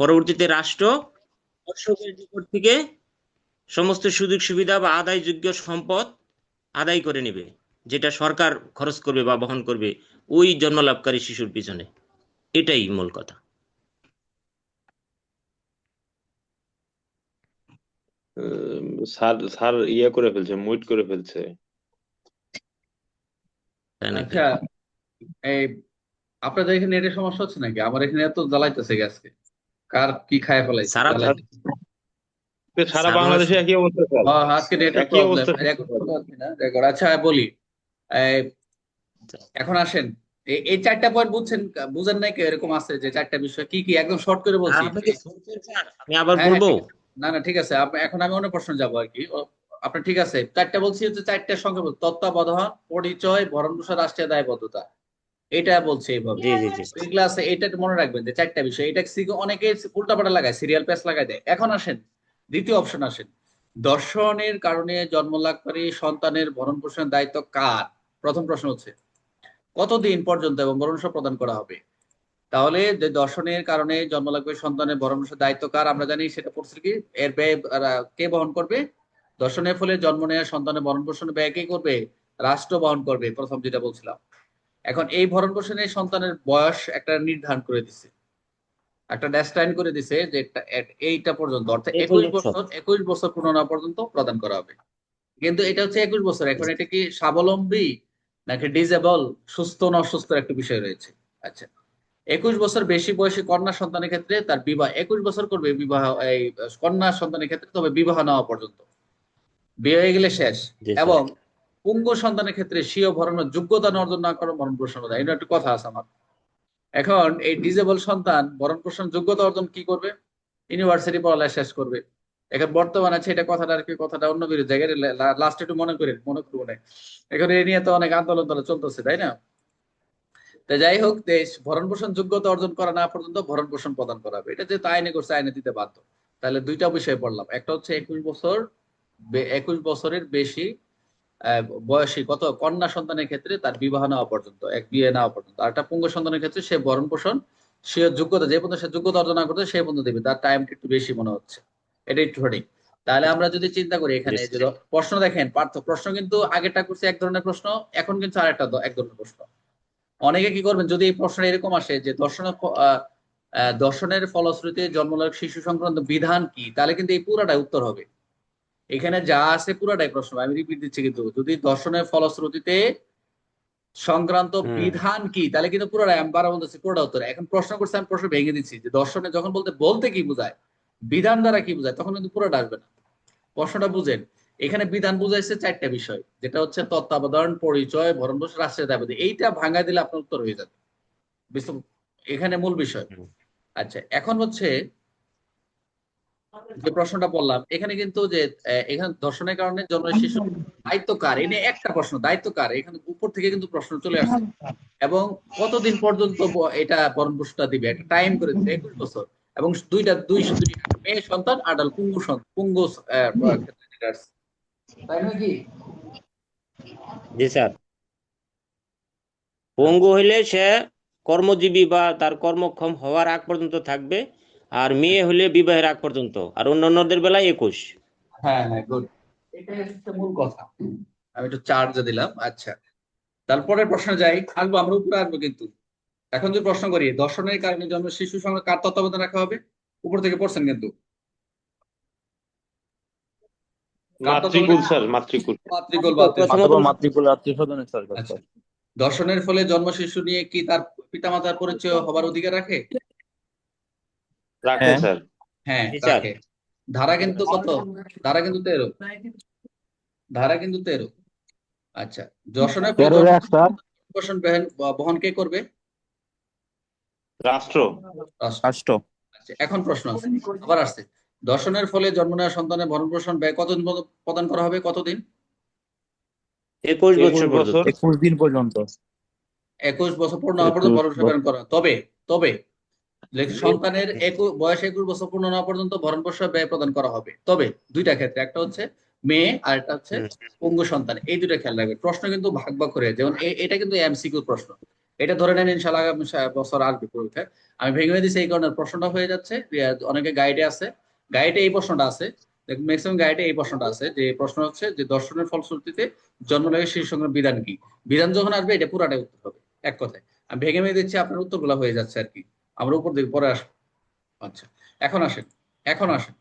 পরবর্তীতে রাষ্ট্র দর্শকের নিকট থেকে সমস্ত সুযোগ সুবিধা বা আদায়যোগ্য সম্পদ আদায় করে নেবে যেটা সরকার খরচ করবে বা বহন করবে ওই জন্মলাভকারী শিশুর পিছনে। এটাই মূল কথা। উম, স্যার স্যার ইয়ে করে ফেলছে মুট করে ফেলছে? আচ্ছা এই আপনাদের এখানে এটা সমস্যা হচ্ছে নাকি? আমার এখানে এত জ্বালাইতেছে আজকে কার কি খায় ফেলাইছে? সারা সারা বাংলাদেশে একই অবস্থা স্যার। আজকে একই প্রবলেম অবস্থা। রেকর্ড আচ্ছা বলি। এখন আসেন। এই- চারটা পয়েন্ট বুঝছেন বুঝেন নাই কি এরকম আছে যে চারটা বিষয়। কি কি? একদম শর্ট করে বলছি। স্যার? আমি আবার হ্যাঁ, বলব? না না ঠিক আছে। এখন আমি অন্য প্রশ্ন যাব আর কি। আপনার ঠিক আছে। চারটা বলছি হচ্ছে চারটার সঙ্গে বল- তত্ত্বাবধান পরিচয় ভরণ পোষণ রাষ্ট্রীয় দায়বদ্ধতা। এটা বলছে এইভাবে। জি জি জি। আছে এটা মনে রাখবেন যে চারটা বিষয় এটা সিগ- অনেকে উল্টাপাল্টা লাগায় সিরিয়াল প্যাস লাগায় দেয়। এখন আসেন দ্বিতীয় অপশন আসেন। দর্শনের কারণে জন্ম লাভকারী সন্তানের ভরণ পোষণের দায়িত্ব কার? প্রথম প্রশ্ন হচ্ছে কতদিন পর্যন্ত এবং ভরণ প্রদান করা হবে? তাহলে যে দর্শনের কারণে জন্ম লাভকারী সন্তানের ভরণ পোষণের দায়িত্ব কার আমরা জানি সেটা পড়ছে কি? এর ব্যয় কে বহন করবে? দর্শনের ফলে জন্ম নেওয়া সন্তানের ভরণ পোষণের ব্যয় কে করবে? রাষ্ট্র বহন করবে প্রথম যেটা বলছিলাম। এখন এই ভরণ পোষণে সন্তানের বয়স একটা নির্ধারণ করে দিছে। একটা ডেস্টাইন করে দিছে যে এইটা পর্যন্ত অর্থাৎ একুশ একুশ বছর। একুশ বছর পূর্ণ না পর্যন্ত প্রদান করা হবে। কিন্তু এটা হচ্ছে একুশ বছর। এখন এটা কি স্বাবলম্বী নাকি ডিজেবল সুস্থ না অসুস্থ একটা বিষয় রয়েছে? আচ্ছা একুশ বছর বেশি বয়সী কন্যা সন্তানের ক্ষেত্রে তার বিবাহ একুশ বছর করবে বিবাহ এই কন্যা সন্তানের ক্ষেত্রে তবে বিবাহ নেওয়া পর্যন্ত। বিয়ে হয়ে গেলে শেষ। এবং পুঙ্গ সন্তানের ক্ষেত্রে স্বীয় ভরণের যোগ্যতা অর্জন না করে ভরণ পোষণ দেয় এটা একটা কথা আছে আমার। এখন এই ডিজেবল সন্তান ভরণ পোষণ যোগ্যতা অর্জন কি করবে? ইউনিভার্সিটি পড়ালেখা শেষ করবে। এখন বর্তমানে আছে, এটা কথাটা আর কি, কথাটা অন্য বিরোধী জায়গায় লাস্ট একটু মনে করেন, মনে করব না। এখন এই নিয়ে তো অনেক আন্দোলন তাহলে চলতেছে, তাই না? তো যাই হোক, দেশ ভরণ পোষণ যোগ্যতা অর্জন করা না পর্যন্ত ভরণ পোষণ প্রদান করা হবে। এটা যেহেতু আইনে করছে, আইনে দিতে বাধ্য। তাহলে দুইটা বিষয় পড়লাম। একটা হচ্ছে একুশ বছর একুশ বছরের বেশি বয়সী কত কন্যা সন্তানের ক্ষেত্রে তার বিবাহ নেওয়া পর্যন্ত এক বিয়ে নেওয়া পর্যন্ত। আর একটা পুঙ্গ সন্তানের ক্ষেত্রে সে ভরণ পোষণ সে যোগ্যতা যে পর্যন্ত সে যোগ্যতা অর্জন করতে সেই পর্যন্ত দেবে। তার টাইমটা একটু বেশি মনে হচ্ছে। এটা একটু সঠিক। তাহলে আমরা যদি চিন্তা করি এখানে প্রশ্ন দেখেন পার্থ প্রশ্ন কিন্তু আগেরটা করছে এক ধরনের প্রশ্ন এখন কিন্তু আরেকটা দ- এক ধরনের প্রশ্ন। অনেকে কি করবেন যদি এই প্রশ্ন এরকম আসে যে দর্শন দর্শনের ফলশ্রুতিতে জন্মলাভ শিশু সংক্রান্ত বিধান কি তাহলে কিন্তু এই পুরাটাই উত্তর হবে। এখানে যা আছে পুরাটাই প্রশ্ন আমি রিপিট দিচ্ছি কিন্তু। যদি দর্শনের ফলশ্রুতিতে সংক্রান্ত বিধান কি তাহলে কিন্তু পুরোটাই আমি বারবার বলতেছি পুরোটা উত্তর। এখন প্রশ্ন করছে আমি প্রশ্ন ভেঙে দিচ্ছি যে দর্শনে যখন বলতে বলতে কি বোঝায় বিধান দ্বারা কি বোঝায় তখন কিন্তু পুরোটা আসবে না। প্রশ্নটা বুঝেন এখানে বিধান বুঝাইছে চারটা বিষয় যেটা হচ্ছে তত্ত্বাবধান পরিচয় ভরণ পোষণ রাষ্ট্রের দাবি এইটা ভাঙা দিলে আপনার উত্তর হয়ে যাবে। এখানে মূল বিষয়। আচ্ছা এখন হচ্ছে যে প্রশ্নটা বললাম, এখানে কিন্তু যে এখানে দর্শনের কারণে জন্ম শিশু দায়িত্ব কার? এনে একটা প্রশ্ন, দায়িত্ব কার? এখানে উপর থেকে কিন্তু প্রশ্ন চলে আসছে। এবং কতদিন পর্যন্ত এটা ভরণ দিবে? একটা টাইম করে দিবে, একুশ বছর। এবং দুইটা, দুই মেয়ে সন্তান, আডাল পুঙ্গু পুঙ্গু তাই নাকি জি স্যার। পঙ্গু হইলে সে কর্মজীবী বা তার কর্মক্ষম হওয়ার আগ পর্যন্ত থাকবে। আর মেয়ে হলে বিবাহের আগ পর্যন্ত আর অন্যান্যদের বেলায় একুশ। হ্যাঁ হ্যাঁ গুড এটাই হচ্ছে মূল কথা। আমি একটু চার্জে দিলাম আচ্ছা। তারপরে প্রশ্ন যাই আসব আমরা উপরে আসব কিন্তু। এখন যে প্রশ্ন করি দর্শনের কারণে জন্ম শিশু সঙ্গে কার তত্ত্বাবধান রাখা হবে? উপর থেকে পড়ছেন কিন্তু। আচ্ছা। দর্শনের ফলে জন্ম শিশু নিয়ে কি তার পিতামাতার পরিচয় হবার অধিকার রাখে? রাখে হ্যাঁ। স্যার। হ্যাঁ রাখে। ধারা কিন্তু কত? ধারা কিন্তু তেরো। ধারা কিন্তু তেরো। আচ্ছা পোষণ বহন বহন কে করবে? রাষ্ট্র। রাষ্ট্র। রাষ্ট্র। আচ্ছা, এখন প্রশ্ন আছে। আবার আসছে। দর্শনের ফলে জন্ম নেওয়া সন্তানের ভরণ পোষণ ব্যয় কতদিন প্রদান করা হবে? কতদিন? একুশ বছর বছর। পর্যন্ত। একুশ দিন পর্যন্ত। একুশ বছর পূর্ণ হওয়া পর্যন্ত ভরণ পোষণ করা। তবে তবে সন্তানের একুশ বয়স একুশ বছর পূর্ণ না পর্যন্ত ভরণ পোষণ ব্যয় প্রদান করা হবে। তবে দুইটা ক্ষেত্রে একটা হচ্ছে মেয়ে আর একটা হচ্ছে পঙ্গু সন্তান। এই দুইটা খেয়াল রাখবে প্রশ্ন কিন্তু ভাগ ভাগ করে। যেমন এটা কিন্তু এমসিকিউ প্রশ্ন। এটা ধরে নেন ইনশাল্লাহ বছর আসবে পরীক্ষায়। আমি ভেঙে দিচ্ছি এই কারণে প্রশ্নটা হয়ে যাচ্ছে। অনেকে গাইডে আছে। গাইডে এই প্রশ্নটা আছে। ম্যাক্সিমাম গাইডে এই প্রশ্নটা আছে। যে প্রশ্ন হচ্ছে যে দর্শনের ফলশ্রুতিতে জন্ম লাগে শিশু সংক্রান্ত বিধান কি? বিধান যখন আসবে এটা পুরাটাই উত্তর হবে। এক কথায়। আমি ভেঙে ভেঙে দিচ্ছি আপনার উত্তরগুলো হয়ে যাচ্ছে আর কি। আমরা উপর দিকে পরে আসব। আচ্ছা এখন আসেন এখন আসেন।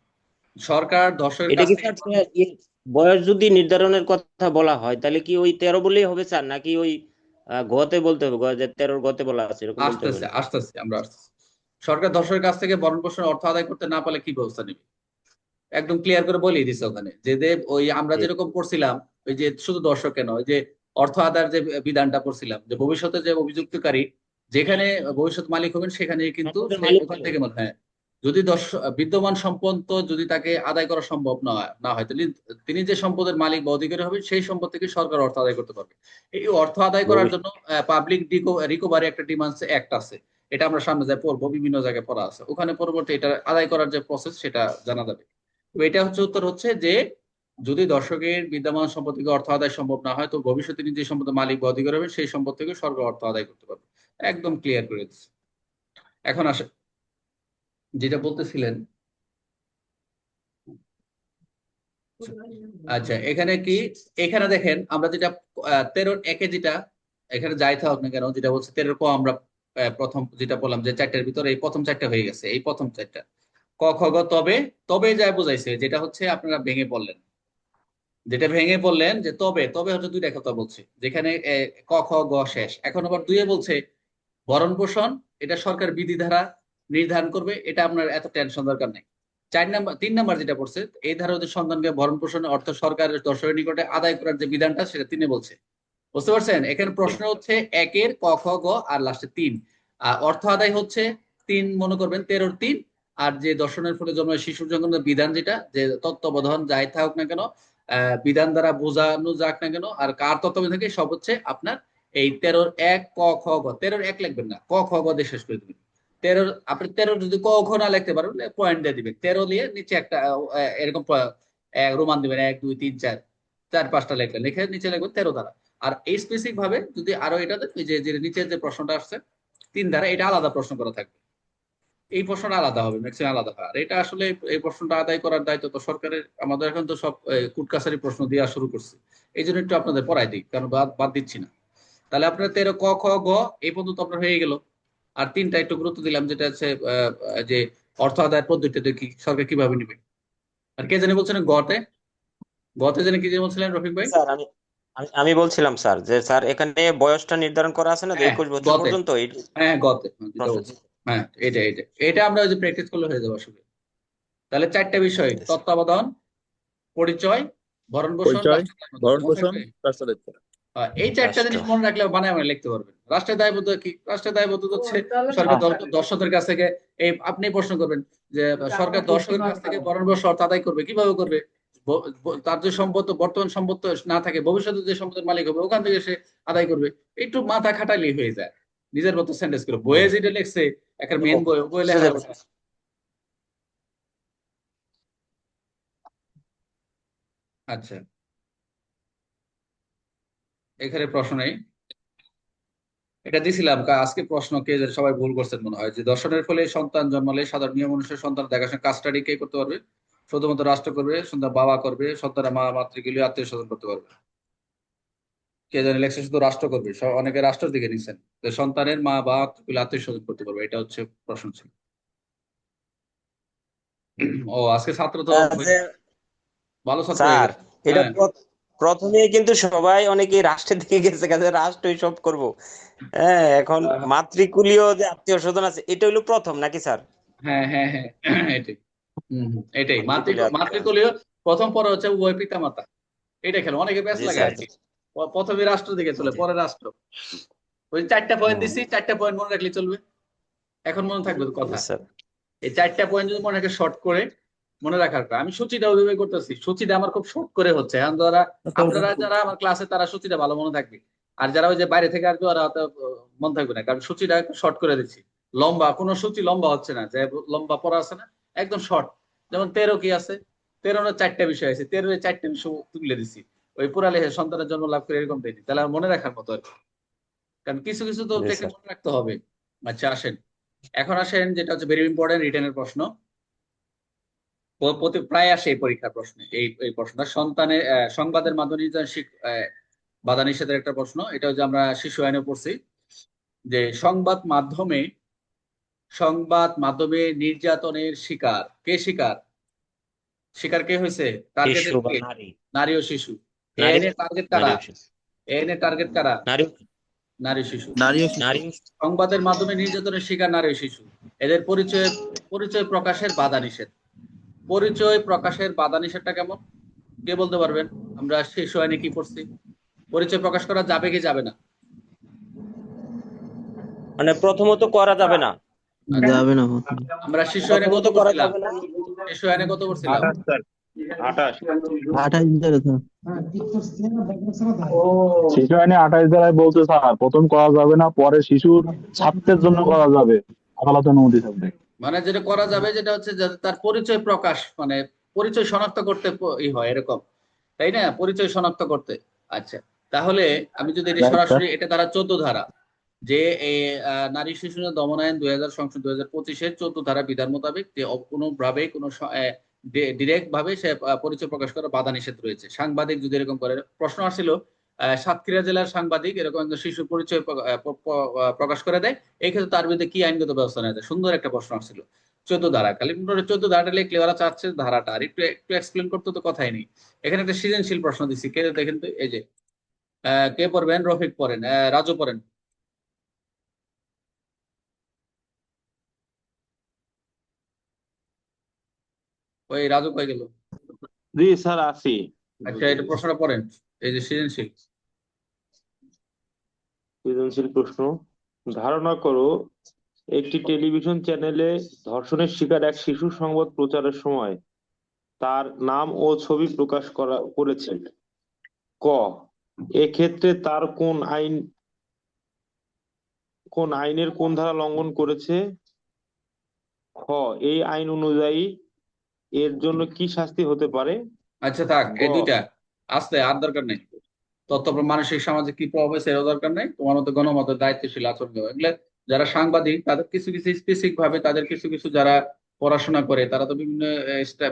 সরকার দর্শকের এটা কি স্যার ইয়ে বয়স যদি নির্ধারণের কথা বলা হয় তাহলে কি ওই তেরো বলেই হবে স্যার? নাকি ওই গতে বলতে হবে? যে তেরোর গতে বলা আছে এরকম আসতেছে আসতেছে আমরা আসতেছি। সরকার দর্শকের কাছ থেকে ভরণ পোষণের অর্থ আদায় করতে না পারলে কি ব্যবস্থা নেবে? একদম ক্লিয়ার করে বলেই দিছে ওখানে যে দেব ওই আমরা যেরকম করছিলাম ওই যে শুধু দর্শকে নয় ওই যে অর্থ আদার যে বিধানটা করছিলাম যে ভবিষ্যতে যে অভিযুক্তকারী যেখানে ভবিষ্যৎ মালিক হবেন সেখানে কিন্তু ওখান থেকে মনে হয়। যদি দর্শ- বিদ্যমান সম্পদ যদি তাকে আদায় করা সম্ভব না হয় না হয় তাহলে তিনি যে সম্পদের মালিক বা অধিকারী হবে সেই সম্পদ থেকে সরকার অর্থ আদায় করতে পারবে। এই অর্থ আদায় করার জন্য পাবলিক রিকভারি একটা ডিমান্ডস অ্যাক্ট আছে। এটা আমরা সামনে যাই পড়ব বিভিন্ন জায়গায় পড়া আছে। ওখানে পরবর্তী এটা আদায় করার যে প্রসেস সেটা জানা যাবে। তো এটা হচ্ছে উত্তর হচ্ছে যে যদি দর্শকের বিদ্যমান সম্পদ থেকে অর্থ আদায় সম্ভব না হয় তো ভবিষ্যতে তিনি যে সম্পদের মালিক বা অধিকার হবে সেই সম্পদ থেকে সরকার অর্থ আদায় করতে পারবে। একদম ক্লিয়ার করে দিচ্ছে এখন আসে, যেটা বলতেছিলেন আচ্ছা এখানে কি, এখানে দেখেন, আমরা যেটা তেরোর একে যেটা, এখানে যাই থাক না কেন, যেটা বলছে তেরোর ক, আমরা প্রথম যেটা বললাম যে চারটার ভিতরে এই প্রথম চারটা হয়ে গেছে, এই প্রথম চারটা। ক, খ, গ, তবে তবে যা বুঝাইছে, যেটা হচ্ছে আপনারা ভেঙে পড়লেন। যেটা ভেঙে পড়লেন যে তবে তবে হচ্ছে দুইটা কথা বলছে, যেখানে ক, খ, গ শেষ। এখন আবার দুইয়ে বলছে ভরণ পোষণ এটা সরকার বিধি ধারা নির্ধারণ করবে, এটা আপনার এত টেনশন দরকার নেই। চার নাম্বার, তিন নাম্বার যেটা পড়ছে এই ধারা হচ্ছে সন্তানকে ভরণ পোষণের অর্থ সরকারের দর্শকের নিকটে আদায় করার যে বিধানটা, সেটা তিনি বলছে। বুঝতে পারছেন? এখানে প্রশ্ন হচ্ছে একের ক, খ, গ আর লাস্টে তিন। অর্থ আদায় হচ্ছে তিন, মনে করবেন তেরোর তিন। আর যে দর্শনের ফলে জন্ম শিশুর জন্য বিধান যেটা, যে তত্ত্বাবধান যাই থাকুক না কেন বিধান দ্বারা বোঝানো যাক না কেন, আর কার তত্ত্বাবধান থাকে, সব হচ্ছে আপনার এই তেরোর এক ক, খ গ তেরোর এক লিখবেন না। ক, খ গ দিয়ে শেষ করে দিবেন। তেরোর, আপনি তেরো যদি ক খ না লিখতে পারেন পয়েন্ট দিয়ে দিবেন। তেরো দিয়ে নিচে একটা এরকম রোমান দিবেন। এক, দুই, তিন, চার চার, পাঁচটা লিখলেন লিখে নিচে লিখবেন তেরো দ্বারা। আর এই স্পেসিফিক ভাবে যদি আরও এটা যে যে নিচের যে প্রশ্নটা আসছে, তিন দ্বারা, এটা আলাদা প্রশ্ন করা থাকবে। এই প্রশ্নটা আলাদা হবে ম্যাক্সিমাম আলাদা হয়। আর এটা আসলে এই প্রশ্নটা আদায় করার দায়িত্ব তো সরকারের, আমাদের এখন তো সব কুটকাছারি প্রশ্ন দেওয়া শুরু করছে। এই জন্য একটু আপনাদের পড়াই দিই, কারণ বাদ দিচ্ছি না। তাহলে আপনার তেরো ক খ গ এই পর্যন্ত আপনার হয়ে গেল। আর তিনটা একটু গুরুত্ব দিলাম যেটা হচ্ছে আহ, যে অর্থ আদায়ের পদ্ধতিটা কি সরকার কীভাবে নিবে? আর কে জানি বলছেন গতে? গতে জানি কি জানি বলছিলেন রফিক ভাই? স্যার আমি আমি আমি বলছিলাম স্যার যে স্যার এখানে বয়সটা নির্ধারণ করা আছে না যে হ্যাঁ, একুশ বছর পর্যন্ত? হ্যাঁ গতে। হ্যাঁ, যেটা প্রশ্ন। হ্যাঁ এটা এটা এটা আমরা ওই যে প্র্যাকটিস করলে হয়ে যাবে আসলে। তাহলে চারটা বিষয় তত্ত্বাবধান পরিচয় ভরণ পোষণ। ভরণ পোষণ হ্যাঁ, এই চারটা জিনিস। মনে রাখলে বানায় আমরা লিখতে পারবেন। রাষ্ট্রের দায়বদ্ধ কি? রাষ্ট্রের দায়বদ্ধতা হচ্ছে সরকার দর- দর্শকদের কাছ থেকে। এই আপনি প্রশ্ন করবেন যে সরকার দর্শকের কাছ থেকে পোষণ অর্থ আদায় করবে কীভাবে করবে? তার যে সম্পদ বর্তমান সম্পদ না থাকে ভবিষ্যতে যে সম্পদের মালিক হবে ওখান থেকে সে আদায় করবে। একটু মাথা খাটাইলেই হয়ে যায়। নিজের মতো সেন্টেন্স করে। বইয়ে যেটা লিখছে একটা মেন বই বই লেখা। আচ্ছা। এখানে প্রশ্ন নেই। এটা দিছিলাম আজকে প্রশ্ন কে যে সবাই ভুল করছেন মনে হয়। যে দর্শনের ফলে সন্তান জন্মালে সাধারণ নিয়ম অনুসারে সন্তান দেখাশোনা কাস্টাডি কে করতে পারবে শুধুমাত্র রাষ্ট্র করবে সন্তান বাবা করবে সন্তানের মা মাতৃগুলি আত্মীয় স্বজন করতে পারবে। কে জানে লেখছে শুধু রাষ্ট্র করবে অনেকে রাষ্ট্রের দিকে নিচ্ছেন যে সন্তানের মা বা আত্মীয় স্বজন করতে পারবে এটা হচ্ছে প্রশ্ন ছিল। ও আজকে ছাত্র তো ভালো ছাত্র। এটা প্রথমে কিন্তু সবাই অনেকেই রাষ্ট্রের দিকে গেছে কাজে রাষ্ট্রই সব করব। হ্যাঁ এখন আহ। মাতৃকুলীয় যে আত্মীয় স্বজন আছে এটা হলো প্রথম নাকি স্যার? হ্যাঁ হ্যাঁ হ্যাঁ এটাই। এটাই। মাতৃকুলীয় প্রথম পরে হচ্ছে উভয় পিতা মাতা এটা খেলো। অনেকে ব্যাস জি লাগে আর কি। প্রথমে রাষ্ট্র দিকে চলে। পরে রাষ্ট্র। ওই চারটা পয়েন্ট। দিছি চারটা পয়েন্ট মনে রাখলে চলবে। এখন মনে থাকবে কথা। স্যার। এই চারটা পয়েন্ট যদি মনে রাখে শর্ট করে মনে রাখার আমি সূচিটা ওইভাবে করতেছি। সূচিটা আমার খুব শর্ট করে হচ্ছে। এখন যারা আপনারা যারা আমার ক্লাসে তারা সূচিটা ভালো মনে থাকবে। আর যারা ওই যে বাইরে থেকে আসবে ওরা মনে থাকবে না। কারণ সূচিটা শর্ট করে দিচ্ছি। লম্বা কোনো সূচি লম্বা হচ্ছে না। যে লম্বা পড়া আছে না একদম শর্ট যেমন তেরো কি আছে? তেরো চারটা বিষয় আছে। তেরো চারটা বিষয় তুলে দিছি। ওই পুরা লেখে সন্তানের জন্ম লাভ করে এরকম দেয়নি তাহলে মনে রাখার মতো আর। কারণ কিছু কিছু তো দেখে মনে রাখতে হবে। আচ্ছা আসেন। এখন আসেন যেটা হচ্ছে ভেরি ইম্পর্টেন্ট রিটেনের প্রশ্ন। প্রতি প্রায় আসে এই পরীক্ষার প্রশ্নে এই এই প্রশ্নটা সন্তানের আহ, সংবাদের মাধ্যমে নির্যাতন বাধা নিষেধের একটা প্রশ্ন এটা হচ্ছে আমরা শিশু আইনে পড়ছি যে সংবাদ মাধ্যমে সংবাদ মাধ্যমে নির্যাতনের শিকার কে শিকার? শিকার কে হয়েছে? টার্গেট নারী। নারী ও শিশু। এই নারী- টার্গেট কারা? নারী টার্গেট কারা? নারী নারী শিশু। নারী সংবাদের মাধ্যমে নির্যাতনের শিকার নারী ও শিশু। এদের পরিচয় পরিচয় প্রকাশের বাধা নিষেধ। পরিচয় প্রকাশের বাধা নিষেধটা কেমন? কে বলতে পারবেন? আমরা শিশু আইনে কি পড়ছি? পরিচয় প্রকাশ করা যাবে কি যাবে না? মানে প্রথমত করা যাবে না। যাবে না আমরা শিশু আইনে কত করা পড়ছিলাম? যাবে না। শিশু আইনে কত পড়ছিলাম? আঠাশ আঠাশ। আঠাশ শিশু আইনে আঠাশ ধারায় বলতে স্যার। প্রথম করা যাবে না পরে শিশুর ছাত্রের জন্য করা যাবে। আদালতের অনুমতি থাকবে। মানে যেটা করা যাবে যেটা হচ্ছে যাতে তার পরিচয় প্রকাশ মানে পরিচয় শনাক্ত করতে ই হয় এরকম তাই না? পরিচয় শনাক্ত করতে। আচ্ছা তাহলে আমি যদি. সরাসরি এটা তারা চোদ্দ ধারা যে নারী শিশু দমন আইন দুই হাজার সংশোধন দুই হাজার পঁচিশের চোদ্দ ধারা বিধান মোতাবেক যে কোনো ভাবে কোনো ডিরেক্ট ভাবে সে পরিচয় প্রকাশ করার বাধা নিষেধ রয়েছে। সাংবাদিক যদি এরকম করে প্রশ্ন আসছিল সাতক্ষীরা জেলার সাংবাদিক এরকম একজন শিশুর পরিচয় প্রকাশ করে দেয়। এই ক্ষেত্রে তার বিরুদ্ধে কি আইনগত ব্যবস্থা নেওয়া যায়? সুন্দর একটা প্রশ্ন আসছিল। চোদ্দ ধারা। খালি চোদ্দ ধারাটা লিখলে ওরা চাচ্ছে ধারাটা। আর একটু একটু এক্সপ্লেন করতে তো কথাই নেই। এখানে একটা সৃজনশীল প্রশ্ন দিচ্ছি কে দেখেন তো এই যে কে পড়বেন? রফিক পড়েন। রাজু পড়েন। ওই রাজু কই গেল? জি স্যার আছি আচ্ছা এটা প্রশ্নটা পড়েন। এই যে সৃজনশীল। সৃজনশীল প্রশ্ন। ধারণা করো একটি টেলিভিশন চ্যানেলে ধর্ষণের শিকার এক শিশু সংবাদ প্রচারের সময় তার নাম ও ছবি প্রকাশ করা করেছে। ক এক্ষেত্রে তার কোন আইন কোন আইনের কোন ধারা লঙ্ঘন করেছে? খ এই আইন অনুযায়ী এর জন্য কি শাস্তি হতে পারে? আচ্ছা থাক এই দুইটা। আসতে, আর দরকার নেই। তথ্য মানসিক, সামাজিক কি প্রভাব হয়েছে এরও দরকার নেই। তোমার মতো গণমতের দায়িত্বশীল আচরণ এগুলো যারা সাংবাদিক, তাদের কিছু কিছু স্পেসিফিক ভাবে তাদের কিছু কিছু যারা পড়াশোনা করে, তারা তো বিভিন্ন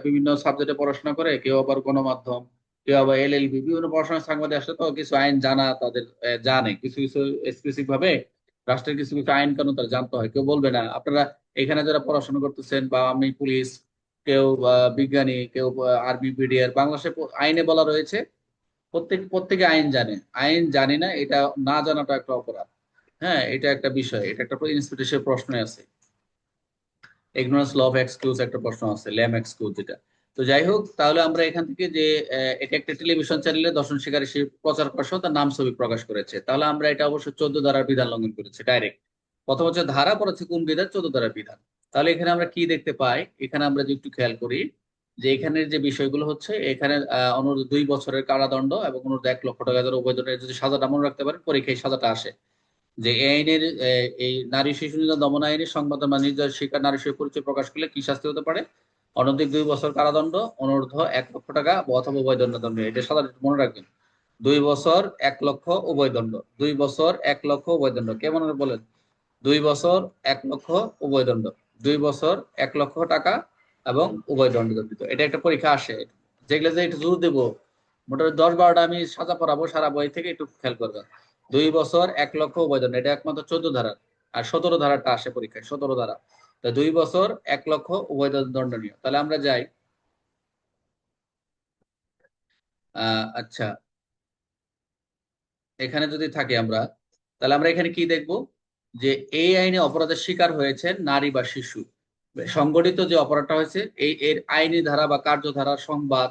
বিভিন্ন সাবজেক্টে পড়াশোনা করে। কেউ আবার গণমাধ্যম, কেউ আবার এলএলবি বিভিন্ন পড়াশোনার সাংবাদিক আসলে তো কিছু আইন জানা, তাদের জানে। কিছু কিছু স্পেসিফিক ভাবে রাষ্ট্রের কিছু কিছু আইন কানুন তারা জানতে হয়। কেউ বলবে না, আপনারা এখানে যারা পড়াশোনা করতেছেন বা আমি পুলিশ কেউ বিজ্ঞানী, কেউ আরবি বিডিআর বাংলাদেশে আইনে বলা রয়েছে। প্রত্যেক, প্রত্যেকে আইন জানে। আইন জানি না, এটা না জানাটা একটা অপরাধ। হ্যাঁ এটা একটা বিষয়, এটা একটা ইনস্টিটিউশন প্রশ্ন আছে। ইগনোরেন্স ল অফ একটা প্রশ্ন আছে ল্যাম এক্সকিউজ যেটা। তো যাই হোক, তাহলে আমরা এখান থেকে যে এটা একটা টেলিভিশন চ্যানেলে দর্শন শিকারী প্রচার করার তার নাম ছবি প্রকাশ করেছে। তাহলে আমরা এটা অবশ্যই চোদ্দ ধারার বিধান লঙ্ঘন করেছি ডাইরেক্ট প্রথম হচ্ছে ধারা হচ্ছে কোন বিধান চোদ্দ ধারার বিধান। তাহলে এখানে আমরা কি দেখতে পাই? এখানে আমরা যদি একটু খেয়াল করি যে এখানের যে বিষয়গুলো হচ্ছে, এখানে অনুরোধ দুই বছরের কারাদণ্ড এবং অনুরোধ এক লক্ষ টাকা ধরে উভয় যদি সাজাটা মনে রাখতে পারেন, পরীক্ষায় সাজাটা আসে। যে এই আইনের এই নারী শিশু নির্যাতন দমন আইনের সংবাদ বা নির্যাতন শিকার নারী শিশু পরিচয় প্রকাশ করলে কি শাস্তি হতে পারে? অনধিক দুই বছর কারাদণ্ড, অনূর্ধ্ব এক লক্ষ টাকা অথবা উভয় দণ্ড দণ্ড এটা সাধারণত মনে রাখবেন। দুই বছর এক লক্ষ উভয় দণ্ড দুই বছর এক লক্ষ উভয় দণ্ড কে মনে বলেন? দুই বছর এক লক্ষ উভয় দণ্ড দুই বছর, এক লক্ষ টাকা এবং উভয় দণ্ড দণ্ডিত। এটা একটা পরীক্ষা আসে। যেগুলো যে একটু জোর দেবো। মোটামুটি দশ বারোটা আমি সাজা পড়াবো সারা বই থেকে একটু খেয়াল করবেন দুই বছর, এক লক্ষ উভয় দণ্ড। এটা একমাত্র চোদ্দ ধারা। আর সতেরো ধারাটা আসে পরীক্ষায়, সতেরো ধারা। তো দুই বছর, এক লক্ষ উভয় দণ্ডনীয়। তাহলে আমরা যাই। আচ্ছা। এখানে যদি থাকি আমরা, তাহলে আমরা এখানে কি দেখব? যে এই আইনে অপরাধের শিকার হয়েছেন নারী বা শিশু। সংগঠিত যে অপরাধটা হয়েছে, এই এর আইনি ধারা বা কার্যধারা সংবাদ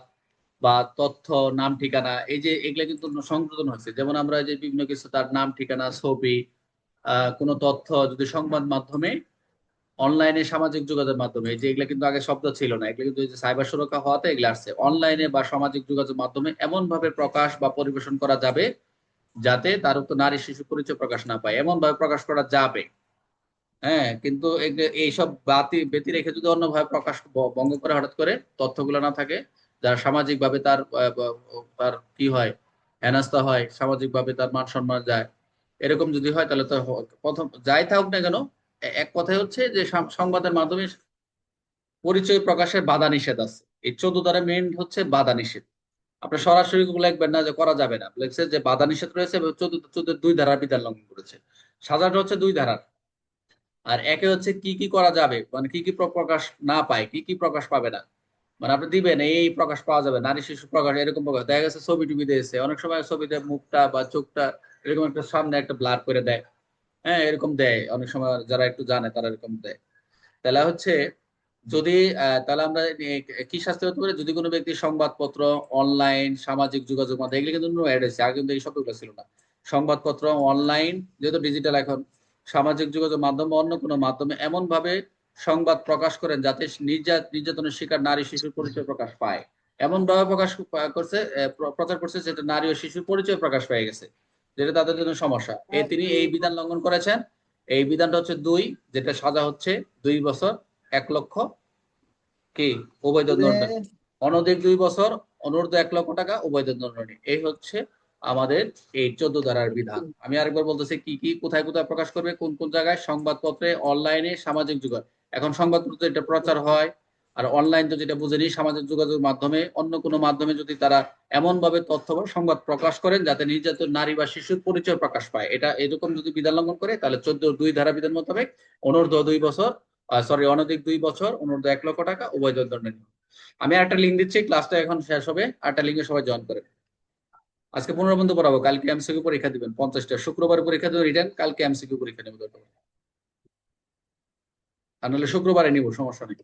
বা তথ্য, নাম, ঠিকানা, এই যে এগুলা কিন্তু সংযোজন হয়েছে। যেমন আমরা যে বিভিন্ন কিছু, তার নাম, ঠিকানা, ছবি কোনো তথ্য যদি সংবাদ মাধ্যমে, অনলাইনে সামাজিক যোগাযোগের মাধ্যমে যে এগুলা কিন্তু আগে শব্দ ছিল না, এগুলো কিন্তু সাইবার সুরক্ষা হওয়াতে এগুলো আসছে। অনলাইনে বা সামাজিক যোগাযোগ মাধ্যমে এমন ভাবে প্রকাশ বা পরিবেশন করা যাবে যাতে তার উক্ত নারী শিশু পরিচয় প্রকাশ না পায়। এমন ভাবে প্রকাশ করা যাবে। হ্যাঁ কিন্তু এইসব বাতি ব্যতি রেখে যদি অন্যভাবে প্রকাশ ভঙ্গ করে হঠাৎ করে তথ্যগুলো না থাকে যার সামাজিক ভাবে তার তার কি হয় হেনাস্তা হয় সামাজিক ভাবে তার মান সম্মান যায়, এরকম যদি হয় তাহলে তো প্রথম যাই থাকুক না কেন এক কথায় হচ্ছে যে সংবাদের মাধ্যমে পরিচয় প্রকাশের বাধা নিষেধ আছে। এই চোদ্দ দ্বারা মেন হচ্ছে বাধা নিষেধ। আপনি সরাসরি লিখবেন না, যে করা যাবে না। লিখছে যে বাধা নিষেধ রয়েছে এবং চোদ্দ চোদ্দ দুই ধারার বিধান লঙ্ঘন করেছে। সাজাটা হচ্ছে দুই ধারার। আর একে হচ্ছে কি কি করা যাবে? মানে কি কি প্রকাশ না পায়, কি কি প্রকাশ পাবে না? মানে আপনি দিবেন, এই এই প্রকাশ পাওয়া যাবে, নারী, শিশু প্রকাশ, এরকম প্রকাশ। দেখা গেছে ছবি টুবি দিয়েছে, অনেক সময় ছবিতে মুখটা বা চোখটা এরকম একটা সামনে একটা ব্লার করে দেয়। হ্যাঁ এরকম দেয়। অনেক সময় যারা একটু জানে, তারা এরকম দেয়। তাহলে হচ্ছে যদি আহ, তাহলে আমরা কি শাস্তি হতে পারে? যদি কোনো ব্যক্তি সংবাদপত্র অনলাইন সামাজিক যোগাযোগ মাধ্যম এগুলো কিন্তু অ্যাড হয়েছে আগে কিন্তু এই শব্দগুলো ছিল না। সংবাদপত্র অনলাইন যেহেতু ডিজিটাল এখন সামাজিক যোগাযোগ মাধ্যম অন্য কোনো মাধ্যমে এমন ভাবে সংবাদ প্রকাশ করেন যাতে নির্যাত নির্যাতনের শিকার নারী শিশুর পরিচয় প্রকাশ পায়। এমন ভাবে প্রকাশ করছে প্রচার করছে যেটা নারী ও শিশুর পরিচয় প্রকাশ পেয়ে গেছে যেটা তাদের জন্য সমস্যা। এই তিনি এই বিধান লঙ্ঘন করেছেন। এই বিধানটা হচ্ছে দুই যেটা সাজা হচ্ছে দুই বছর এক লক্ষ কি? উভয় দণ্ডনীয় অনধিক দুই বছর অনূর্ধ্ব এক লক্ষ টাকা উভয় দণ্ডনীয় এই হচ্ছে আমাদের এই চোদ্দ ধারার বিধান। আমি আরেকবার বলতেছি কি কি কোথায় কোথায় প্রকাশ করবে কোন কোন জায়গায়? সংবাদপত্রে অনলাইনে সামাজিক যোগাযোগ। এখন সংবাদপত্রে এটা প্রচার হয় আর অনলাইন তো যেটা বুঝেনি সামাজিক যোগাযোগ মাধ্যমে অন্য কোনো মাধ্যমে যদি তারা এমন ভাবে তথ্য বা সংবাদ প্রকাশ করেন যাতে নির্যাতন নারী বা শিশুর পরিচয় প্রকাশ পায়। এটা এরকম যদি বিধান লঙ্ঘন করে তাহলে চোদ্দ দুই ধারা বিধান মোতাবেক অনূর্ধ্ব দুই বছর সরি অনধিক দুই বছর অনুরোধ এক লক্ষ টাকা, উভয় দণ্ডনীয়। আমি একটা লিঙ্ক দিচ্ছি ক্লাসটা এখন শেষ হবে একটা লিঙ্কে সবাই জয়েন করেন আজকে পনেরো বন্ধু পড়াবো, কালকে এমসিকিউ পরীক্ষা দিবেন, পঞ্চাশটা। শুক্রবার পরীক্ষা দেবেন রিটার্ন কালকে এমসিকিউ পরীক্ষা নেব দরকার। আর নাহলে শুক্রবারে নিব, সমস্যা নেই।